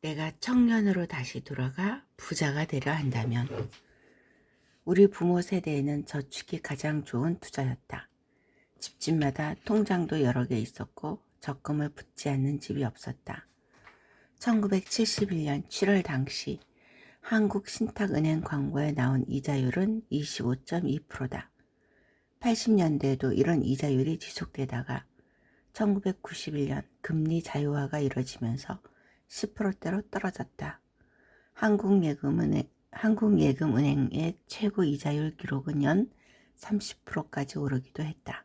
내가 청년으로 다시 돌아가 부자가 되려 한다면 우리 부모 세대에는 저축이 가장 좋은 투자였다. 집집마다 통장도 여러 개 있었고 적금을 붙지 않는 집이 없었다. 1971년 7월 당시 한국신탁은행 광고에 나온 이자율은 25.2%다. 80년대에도 이런 이자율이 지속되다가 1991년 금리 자유화가 이뤄지면서 10%대로 떨어졌다. 한국예금은행, 한국예금은행의 최고 이자율 기록은 연 30%까지 오르기도 했다.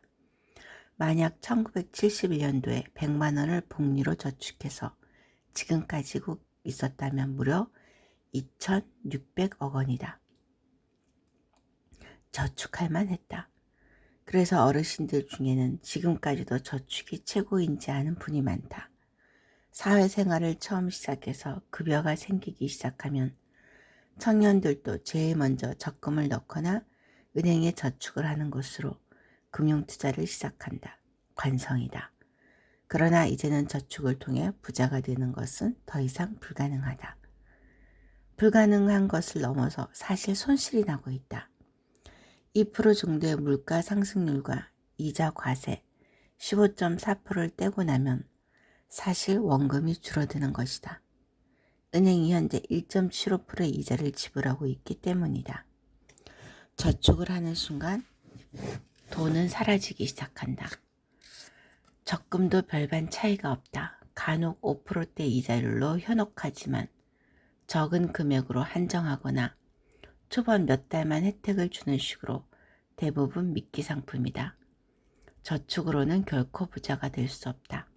만약 1971년도에 100만 원을 복리로 저축해서 지금 까지 있었다면 무려 2,600억 원이다. 저축할 만했다. 그래서 어르신들 중에는 지금까지도 저축이 최고인지 아는 분이 많다. 사회생활을 처음 시작해서 급여가 생기기 시작하면 청년들도 제일 먼저 적금을 넣거나 은행에 저축을 하는 것으로 금융투자를 시작한다. 관성이다. 그러나 이제는 저축을 통해 부자가 되는 것은 더 이상 불가능하다. 불가능한 것을 넘어서 사실 손실이 나고 있다. 2% 정도의 물가 상승률과 이자 과세 15.4%를 떼고 나면 사실 원금이 줄어드는 것이다. 은행이 현재 1.75%의 이자를 지불하고 있기 때문이다. 저축을 하는 순간 돈은 사라지기 시작한다. 적금도 별반 차이가 없다. 간혹 5%대 이자율로 현혹하지만 적은 금액으로 한정하거나 초반 몇 달만 혜택을 주는 식으로 대부분 미끼 상품이다. 저축으로는 결코 부자가 될 수 없다.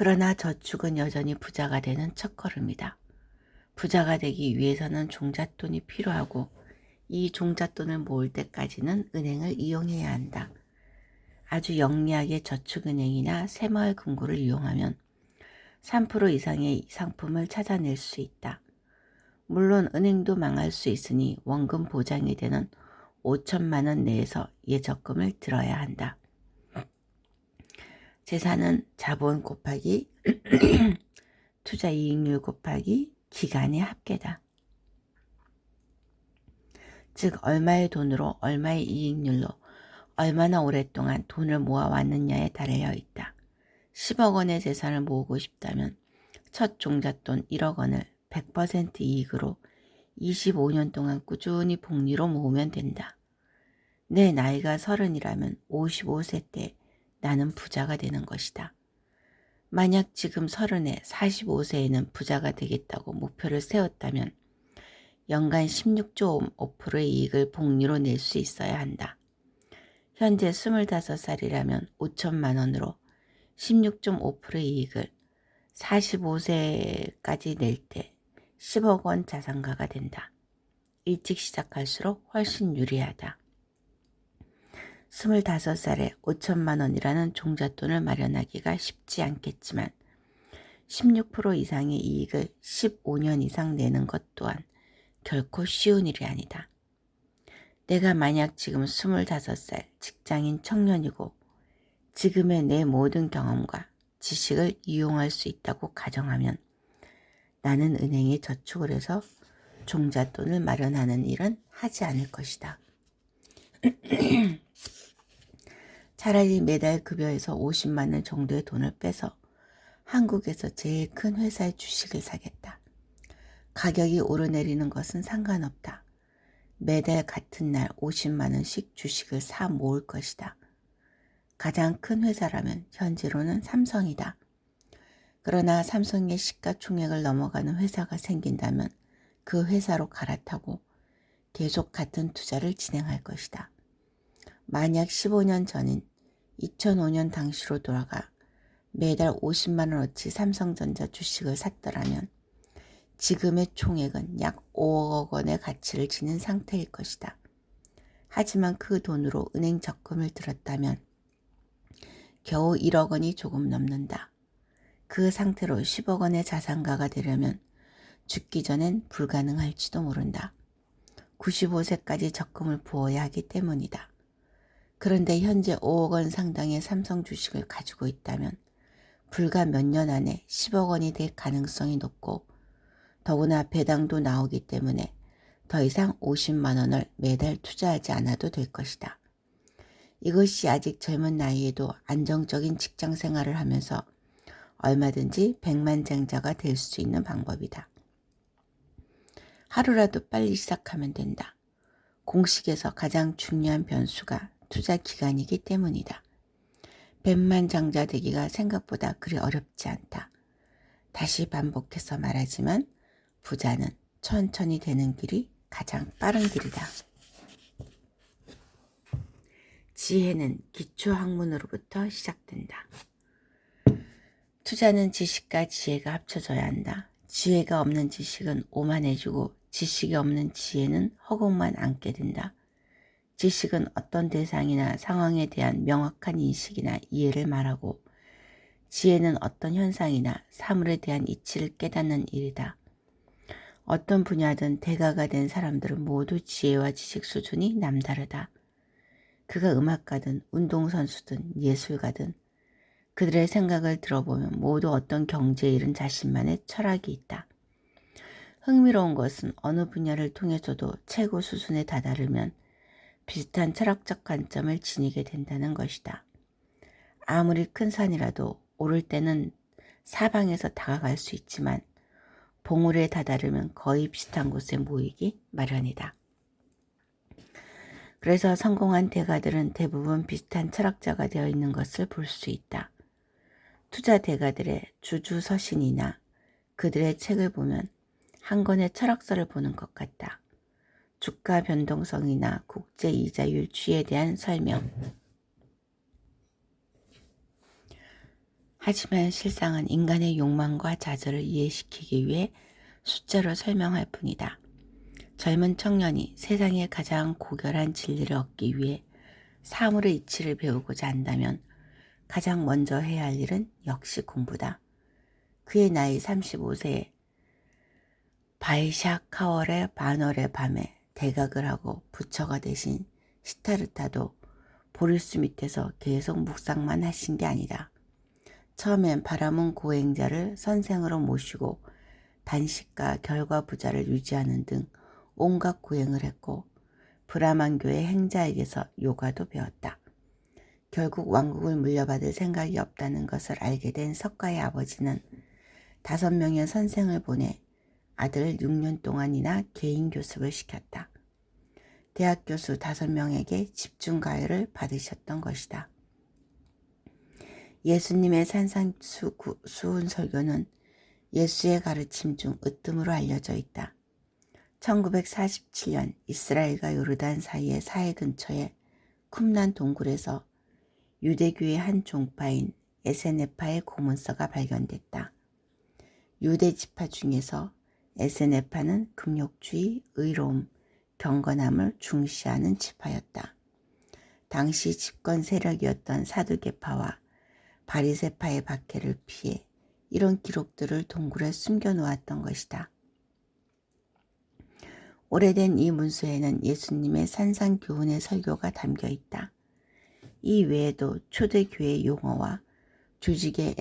그러나 저축은 여전히 부자가 되는 첫걸음이다. 부자가 되기 위해서는 종잣돈이 필요하고 이 종잣돈을 모을 때까지는 은행을 이용해야 한다. 아주 영리하게 저축은행이나 새마을금고를 이용하면 3% 이상의 상품을 찾아낼 수 있다. 물론 은행도 망할 수 있으니 원금 보장이 되는 5천만 원 내에서 예적금을 들어야 한다. 재산은 자본 곱하기 투자 이익률 곱하기 기간의 합계다. 즉 얼마의 돈으로 얼마의 이익률로 얼마나 오랫동안 돈을 모아왔느냐에 달려 있다. 10억 원의 재산을 모으고 싶다면 첫 종잣돈 1억 원을 100% 이익으로 25년 동안 꾸준히 복리로 모으면 된다. 내 나이가 서른이라면 55세 때 나는 부자가 되는 것이다. 만약 지금 서른에 45세에는 부자가 되겠다고 목표를 세웠다면 연간 16조 5%의 이익을 복리로 낼 수 있어야 한다. 현재 25살이라면 5천만 원으로 16.5%의 이익을 45세까지 낼 때 10억 원 자산가가 된다. 일찍 시작할수록 훨씬 유리하다. 25살에 5천만 원이라는 종잣돈을 마련하기가 쉽지 않겠지만 16% 이상의 이익을 15년 이상 내는 것 또한 결코 쉬운 일이 아니다. 내가 만약 지금 25살 직장인 청년이고 지금의 내 모든 경험과 지식을 이용할 수 있다고 가정하면 나는 은행에 저축을 해서 종잣돈을 마련하는 일은 하지 않을 것이다. 차라리 매달 급여에서 50만 원 정도의 돈을 빼서 한국에서 제일 큰 회사의 주식을 사겠다. 가격이 오르내리는 것은 상관없다. 매달 같은 날 50만 원씩 주식을 사 모을 것이다. 가장 큰 회사라면 현재로는 삼성이다. 그러나 삼성의 시가총액을 넘어가는 회사가 생긴다면 그 회사로 갈아타고 계속 같은 투자를 진행할 것이다. 만약 15년 전인 2005년 당시로 돌아가 매달 50만 원어치 삼성전자 주식을 샀더라면 지금의 총액은 약 5억 원의 가치를 지닌 상태일 것이다. 하지만 그 돈으로 은행 적금을 들었다면 겨우 1억 원이 조금 넘는다. 그 상태로 10억 원의 자산가가 되려면 죽기 전엔 불가능할지도 모른다. 95세까지 적금을 부어야 하기 때문이다. 그런데 현재 5억 원 상당의 삼성 주식을 가지고 있다면 불과 몇 년 안에 10억 원이 될 가능성이 높고 더구나 배당도 나오기 때문에 더 이상 50만 원을 매달 투자하지 않아도 될 것이다. 이것이 아직 젊은 나이에도 안정적인 직장 생활을 하면서 얼마든지 백만장자가 될 수 있는 방법이다. 하루라도 빨리 시작하면 된다. 공식에서 가장 중요한 변수가 투자 기간이기 때문이다. 백만 장자 되기가 생각보다 그리 어렵지 않다. 다시 반복해서 말하지만 부자는 천천히 되는 길이 가장 빠른 길이다. 지혜는 기초 학문으로부터 시작된다. 투자는 지식과 지혜가 합쳐져야 한다. 지혜가 없는 지식은 오만해지고 지식이 없는 지혜는 허공만 안게 된다. 지식은 어떤 대상이나 상황에 대한 명확한 인식이나 이해를 말하고 지혜는 어떤 현상이나 사물에 대한 이치를 깨닫는 일이다. 어떤 분야든 대가가 된 사람들은 모두 지혜와 지식 수준이 남다르다. 그가 음악가든 운동선수든 예술가든 그들의 생각을 들어보면 모두 어떤 경제에 이른 자신만의 철학이 있다. 흥미로운 것은 어느 분야를 통해서도 최고 수준에 다다르면 비슷한 철학적 관점을 지니게 된다는 것이다. 아무리 큰 산이라도 오를 때는 사방에서 다가갈 수 있지만 봉우리에 다다르면 거의 비슷한 곳에 모이기 마련이다. 그래서 성공한 대가들은 대부분 비슷한 철학자가 되어 있는 것을 볼 수 있다. 투자 대가들의 주주 서신이나 그들의 책을 보면 한 권의 철학서를 보는 것 같다. 주가 변동성이나 국제 이자율 취에 대한 설명. 하지만 실상은 인간의 욕망과 좌절을 이해시키기 위해 숫자로 설명할 뿐이다. 젊은 청년이 세상의 가장 고결한 진리를 얻기 위해 사물의 이치를 배우고자 한다면 가장 먼저 해야 할 일은 역시 공부다. 그의 나이 35세에 바이샤 카월의 반월의 밤에 대각을 하고 부처가 되신 시타르타도 보리수 밑에서 계속 묵상만 하신 게 아니다. 처음엔 바라문 고행자를 선생으로 모시고 단식과 결과 부자를 유지하는 등 온갖 고행을 했고 브라만교의 행자에게서 요가도 배웠다. 결국 왕국을 물려받을 생각이 없다는 것을 알게 된 석가의 아버지는 다섯 명의 선생을 보내 아들을 6년 동안이나 개인 교습을 시켰다. 대학 교수 다섯 명에게 집중 가해를 받으셨던 것이다. 예수님의 산상수훈 설교는 예수의 가르침 중 으뜸으로 알려져 있다. 1947년 이스라엘과 요르단 사이의 사해 근처에 쿰난 동굴에서 유대교의 한 종파인 에세네파의 고문서가 발견됐다. 유대 지파 중에서 에세네파는 금욕주의, 의로움, 경건함을 중시하는 지파였다. 당시 집권 세력이었던 사두개파와 바리세파의 박해를 피해 이런 기록들을 동굴에 숨겨놓았던 것이다. 오래된 이 문서에는 예수님의 산상교훈의 설교가 담겨 있다. 이 외에도 초대교회 용어와 조직의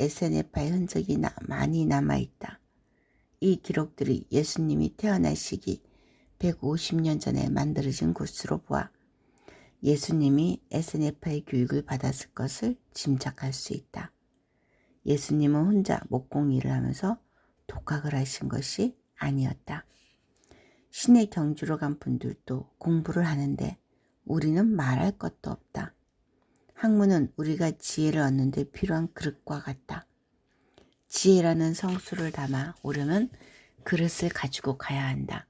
SNF의 흔적이 많이 남아있다. 이 기록들이 예수님이 태어나시기 150년 전에 만들어진 곳으로 보아 예수님이 SNF의 교육을 받았을 것을 짐작할 수 있다. 예수님은 혼자 목공 일을 하면서 독학을 하신 것이 아니었다. 신의 경주로 간 분들도 공부를 하는데 우리는 말할 것도 없다. 학문은 우리가 지혜를 얻는 데 필요한 그릇과 같다. 지혜라는 성수를 담아 오려면 그릇을 가지고 가야 한다.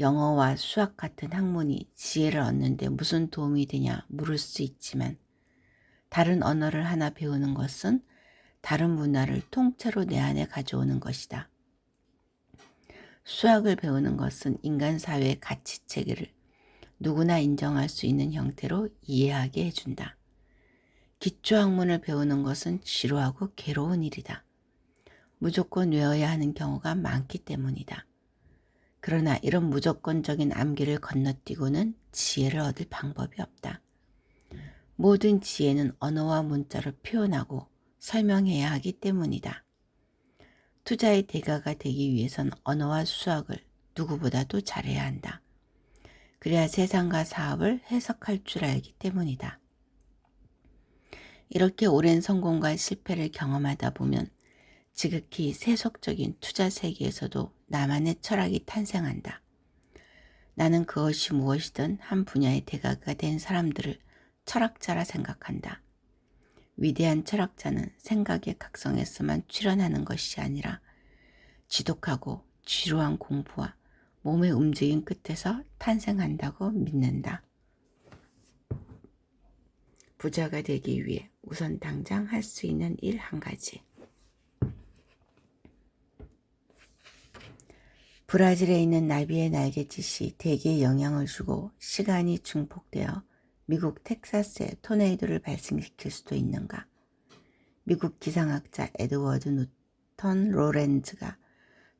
영어와 수학 같은 학문이 지혜를 얻는데 무슨 도움이 되냐 물을 수 있지만 다른 언어를 하나 배우는 것은 다른 문화를 통째로 내 안에 가져오는 것이다. 수학을 배우는 것은 인간 사회의 가치 체계를 누구나 인정할 수 있는 형태로 이해하게 해준다. 기초학문을 배우는 것은 지루하고 괴로운 일이다. 무조건 외워야 하는 경우가 많기 때문이다. 그러나 이런 무조건적인 암기를 건너뛰고는 지혜를 얻을 방법이 없다. 모든 지혜는 언어와 문자로 표현하고 설명해야 하기 때문이다. 투자의 대가가 되기 위해선 언어와 수학을 누구보다도 잘해야 한다. 그래야 세상과 사업을 해석할 줄 알기 때문이다. 이렇게 오랜 성공과 실패를 경험하다 보면 지극히 세속적인 투자 세계에서도 나만의 철학이 탄생한다. 나는 그것이 무엇이든 한 분야의 대가가 된 사람들을 철학자라 생각한다. 위대한 철학자는 생각의 각성에서만 출현하는 것이 아니라 지독하고 지루한 공부와 몸의 움직임 끝에서 탄생한다고 믿는다. 부자가 되기 위해 우선 당장 할 수 있는 일 한 가지. 브라질에 있는 나비의 날갯짓이 대기에 영향을 주고 시간이 중폭되어 미국 텍사스에 토네이도를 발생시킬 수도 있는가? 미국 기상학자 에드워드 누턴 로렌즈가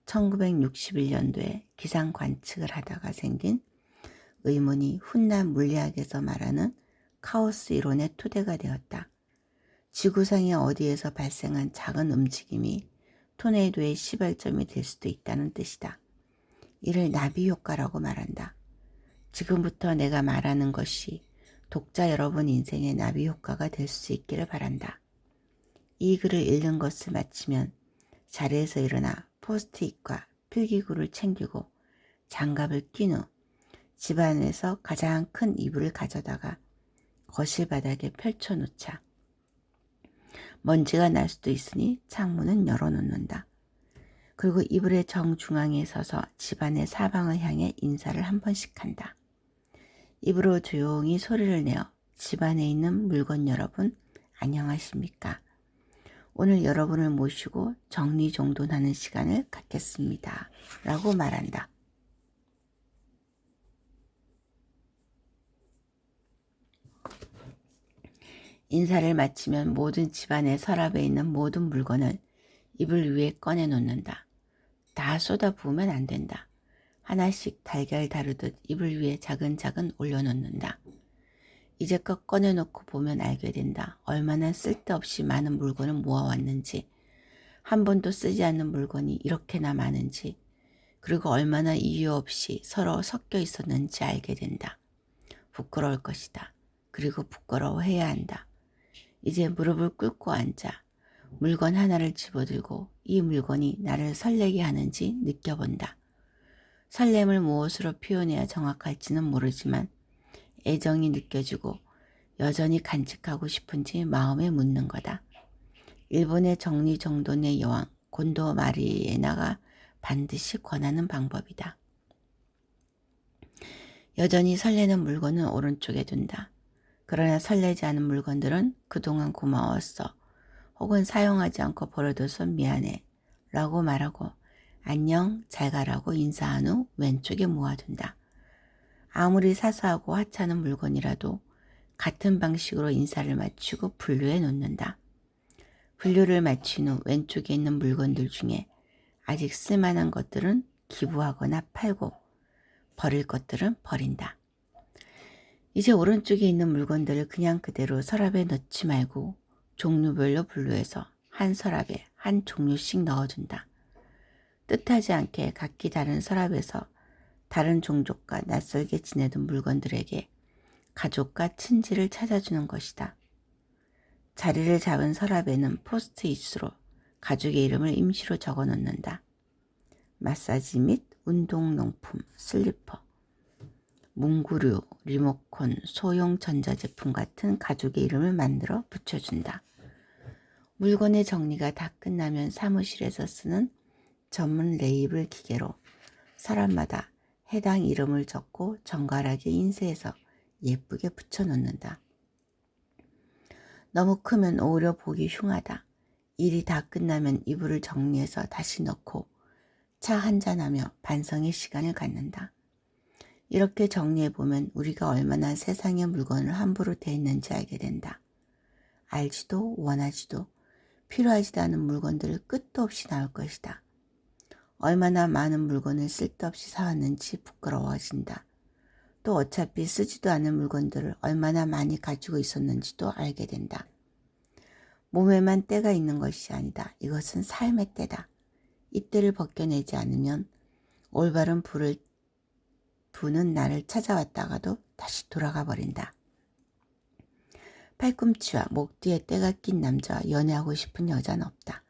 1961년도에 기상 관측을 하다가 생긴 의문이 훗날 물리학에서 말하는 카오스 이론의 토대가 되었다. 지구상의 어디에서 발생한 작은 움직임이 토네이도의 시발점이 될 수도 있다는 뜻이다. 이를 나비 효과라고 말한다. 지금부터 내가 말하는 것이 독자 여러분 인생의 나비 효과가 될 수 있기를 바란다. 이 글을 읽는 것을 마치면 자리에서 일어나 포스트잇과 필기구를 챙기고 장갑을 낀 후 집안에서 가장 큰 이불을 가져다가 거실 바닥에 펼쳐놓자. 먼지가 날 수도 있으니 창문은 열어놓는다. 그리고 이불의 정중앙에 서서 집안의 사방을 향해 인사를 한 번씩 한다. 입으로 조용히 소리를 내어 집안에 있는 물건 여러분 안녕하십니까? 오늘 여러분을 모시고 정리정돈하는 시간을 갖겠습니다. 라고 말한다. 인사를 마치면 모든 집안의 서랍에 있는 모든 물건을 이불 위에 꺼내 놓는다. 다 쏟아 부으면 안 된다. 하나씩 달걀 다루듯 이불 위에 차근차근 올려놓는다. 이제껏 꺼내놓고 보면 알게 된다. 얼마나 쓸데없이 많은 물건을 모아왔는지, 한 번도 쓰지 않는 물건이 이렇게나 많은지, 그리고 얼마나 이유 없이 서로 섞여 있었는지 알게 된다. 부끄러울 것이다. 그리고 부끄러워해야 한다. 이제 무릎을 꿇고 앉아 물건 하나를 집어들고 이 물건이 나를 설레게 하는지 느껴본다. 설렘을 무엇으로 표현해야 정확할지는 모르지만 애정이 느껴지고 여전히 간직하고 싶은지 마음에 묻는 거다. 일본의 정리정돈의 여왕 곤도 마리에나가 반드시 권하는 방법이다. 여전히 설레는 물건은 오른쪽에 둔다. 그러나 설레지 않은 물건들은 그동안 고마웠어. 혹은 사용하지 않고 버려둬서 미안해. 라고 말하고 안녕 잘 가라고 인사한 후 왼쪽에 모아둔다. 아무리 사소하고 하찮은 물건이라도 같은 방식으로 인사를 마치고 분류해 놓는다. 분류를 마친 후 왼쪽에 있는 물건들 중에 아직 쓸만한 것들은 기부하거나 팔고 버릴 것들은 버린다. 이제 오른쪽에 있는 물건들을 그냥 그대로 서랍에 넣지 말고 종류별로 분류해서 한 서랍에 한 종류씩 넣어준다. 뜻하지 않게 각기 다른 서랍에서 다른 종족과 낯설게 지내던 물건들에게 가족과 친지를 찾아주는 것이다. 자리를 잡은 서랍에는 포스트잇으로 가족의 이름을 임시로 적어 놓는다. 마사지 및 운동용품, 슬리퍼, 문구류, 리모컨, 소형 전자제품 같은 가족의 이름을 만들어 붙여준다. 물건의 정리가 다 끝나면 사무실에서 쓰는 전문 레이블 기계로 사람마다 해당 이름을 적고 정갈하게 인쇄해서 예쁘게 붙여놓는다. 너무 크면 오히려 보기 흉하다. 일이 다 끝나면 이불을 정리해서 다시 넣고 차 한잔하며 반성의 시간을 갖는다. 이렇게 정리해보면 우리가 얼마나 세상의 물건을 함부로 대했는지 알게 된다. 알지도 원하지도 필요하지도 않은 물건들을 끝도 없이 나올 것이다. 얼마나 많은 물건을 쓸데없이 사왔는지 부끄러워진다. 또 어차피 쓰지도 않은 물건들을 얼마나 많이 가지고 있었는지도 알게 된다. 몸에만 때가 있는 것이 아니다. 이것은 삶의 때다. 이 때를 벗겨내지 않으면 올바른 불을 부는 나를 찾아왔다가도 다시 돌아가 버린다. 팔꿈치와 목 뒤에 때가 낀 남자와 연애하고 싶은 여자는 없다.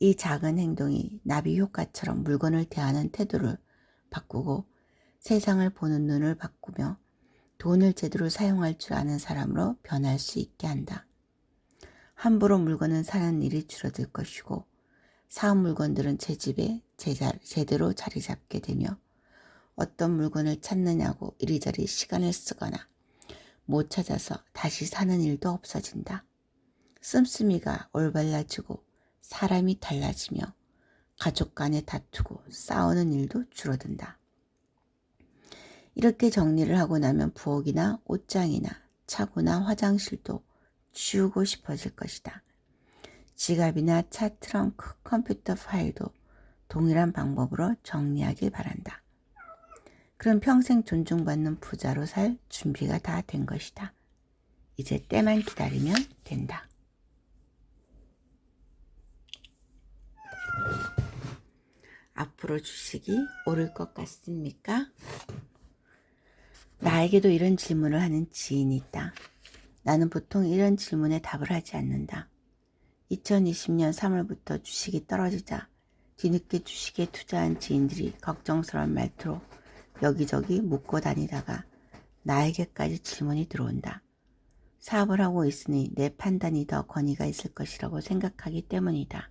이 작은 행동이 나비 효과처럼 물건을 대하는 태도를 바꾸고 세상을 보는 눈을 바꾸며 돈을 제대로 사용할 줄 아는 사람으로 변할 수 있게 한다. 함부로 물건은 사는 일이 줄어들 것이고 사은 물건들은 제 집에 제자, 제대로 자리 잡게 되며 어떤 물건을 찾느냐고 이리저리 시간을 쓰거나 못 찾아서 다시 사는 일도 없어진다. 씀씀이가 올발라지고 사람이 달라지며 가족 간에 다투고 싸우는 일도 줄어든다. 이렇게 정리를 하고 나면 부엌이나 옷장이나 차고나 화장실도 치우고 싶어질 것이다. 지갑이나 차 트렁크, 컴퓨터 파일도 동일한 방법으로 정리하길 바란다. 그럼 평생 존중받는 부자로 살 준비가 다 된 것이다. 이제 때만 기다리면 된다. 앞으로 주식이 오를 것 같습니까? 나에게도 이런 질문을 하는 지인이 있다. 나는 보통 이런 질문에 답을 하지 않는다. 2020년 3월부터 주식이 떨어지자 뒤늦게 주식에 투자한 지인들이 걱정스러운 말투로 여기저기 묻고 다니다가 나에게까지 질문이 들어온다. 사업을 하고 있으니 내 판단이 더 권위가 있을 것이라고 생각하기 때문이다.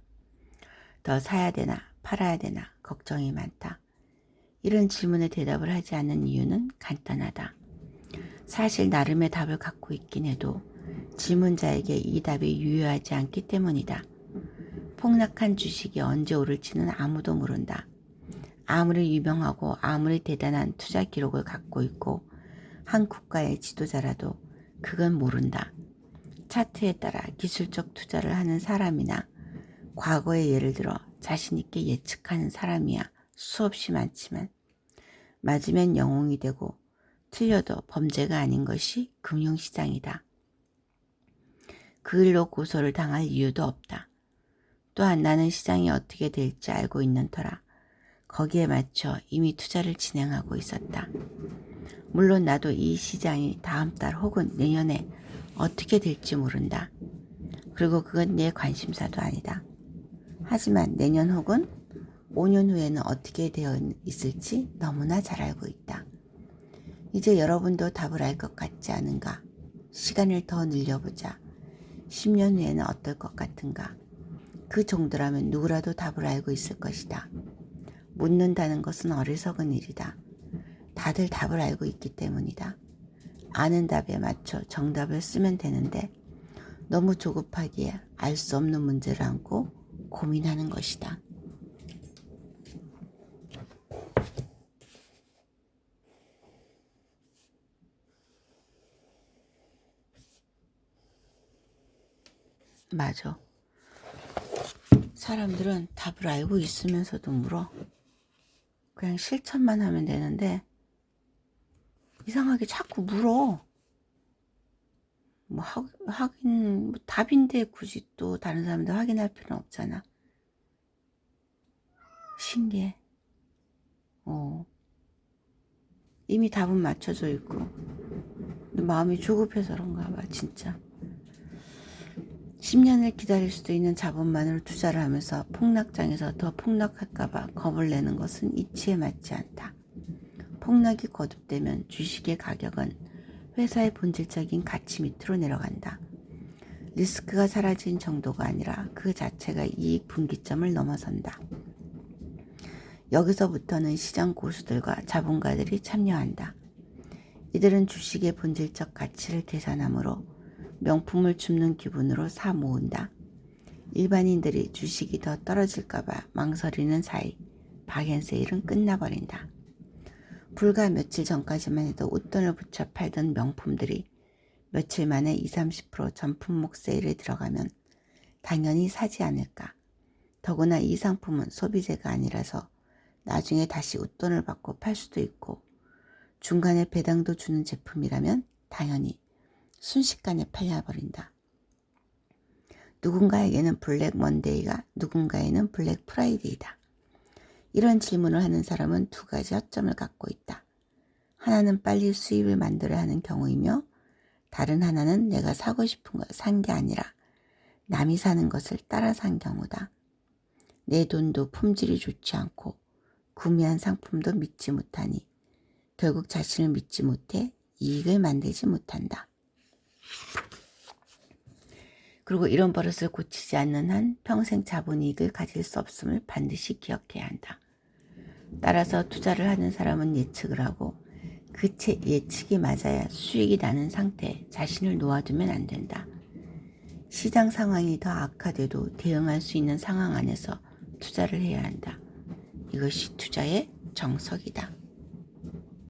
더 사야 되나 팔아야 되나 걱정이 많다. 이런 질문에 대답을 하지 않는 이유는 간단하다. 사실 나름의 답을 갖고 있긴 해도 질문자에게 이 답이 유효하지 않기 때문이다. 폭락한 주식이 언제 오를지는 아무도 모른다. 아무리 유명하고 아무리 대단한 투자 기록을 갖고 있고 한 국가의 지도자라도 그건 모른다. 차트에 따라 기술적 투자를 하는 사람이나 과거의 예를 들어 자신있게 예측하는 사람이야 수없이 많지만 맞으면 영웅이 되고 틀려도 범죄가 아닌 것이 금융시장이다. 그 일로 고소를 당할 이유도 없다. 또한 나는 시장이 어떻게 될지 알고 있는 터라 거기에 맞춰 이미 투자를 진행하고 있었다. 물론 나도 이 시장이 다음 달 혹은 내년에 어떻게 될지 모른다. 그리고 그건 내 관심사도 아니다. 하지만 내년 혹은 5년 후에는 어떻게 되어 있을지 너무나 잘 알고 있다. 이제 여러분도 답을 알 것 같지 않은가? 시간을 더 늘려보자. 10년 후에는 어떨 것 같은가? 그 정도라면 누구라도 답을 알고 있을 것이다. 묻는다는 것은 어리석은 일이다. 다들 답을 알고 있기 때문이다. 아는 답에 맞춰 정답을 쓰면 되는데 너무 조급하기에 알 수 없는 문제를 안고 고민하는 것이다. 맞아. 사람들은 답을 알고 있으면서도 물어. 그냥 실천만 하면 되는데, 이상하게 자꾸 물어. 뭐, 하, 하긴, 뭐 답인데 굳이 또 다른 사람들 확인할 필요는 없잖아. 신기해. 어. 이미 답은 맞춰져 있고. 마음이 조급해서 그런가 봐, 진짜. 10년을 기다릴 수도 있는 자본만으로 투자를 하면서 폭락장에서 더 폭락할까봐 겁을 내는 것은 이치에 맞지 않다. 폭락이 거듭되면 주식의 가격은 회사의 본질적인 가치 밑으로 내려간다. 리스크가 사라진 정도가 아니라 그 자체가 이익 분기점을 넘어선다. 여기서부터는 시장 고수들과 자본가들이 참여한다. 이들은 주식의 본질적 가치를 계산하므로 명품을 줍는 기분으로 사 모은다. 일반인들이 주식이 더 떨어질까봐 망설이는 사이 박앤세일은 끝나버린다. 불과 며칠 전까지만 해도 웃돈을 붙여 팔던 명품들이 며칠 만에 20, 30% 전품목 세일에 들어가면 당연히 사지 않을까. 더구나 이 상품은 소비재가 아니라서 나중에 다시 웃돈을 받고 팔 수도 있고 중간에 배당도 주는 제품이라면 당연히 순식간에 팔려버린다. 누군가에게는 블랙 먼데이가 누군가에는 블랙 프라이데이다. 이런 질문을 하는 사람은 두 가지 허점을 갖고 있다. 하나는 빨리 수입을 만들어야 하는 경우이며 다른 하나는 내가 사고 싶은 걸 산 게 아니라 남이 사는 것을 따라 산 경우다. 내 돈도 품질이 좋지 않고 구매한 상품도 믿지 못하니 결국 자신을 믿지 못해 이익을 만들지 못한다. 그리고 이런 버릇을 고치지 않는 한 평생 자본이익을 가질 수 없음을 반드시 기억해야 한다. 따라서 투자를 하는 사람은 예측을 하고 그채 예측이 맞아야 수익이 나는 상태에 자신을 놓아두면 안 된다. 시장 상황이 더 악화돼도 대응할 수 있는 상황 안에서 투자를 해야 한다. 이것이 투자의 정석이다.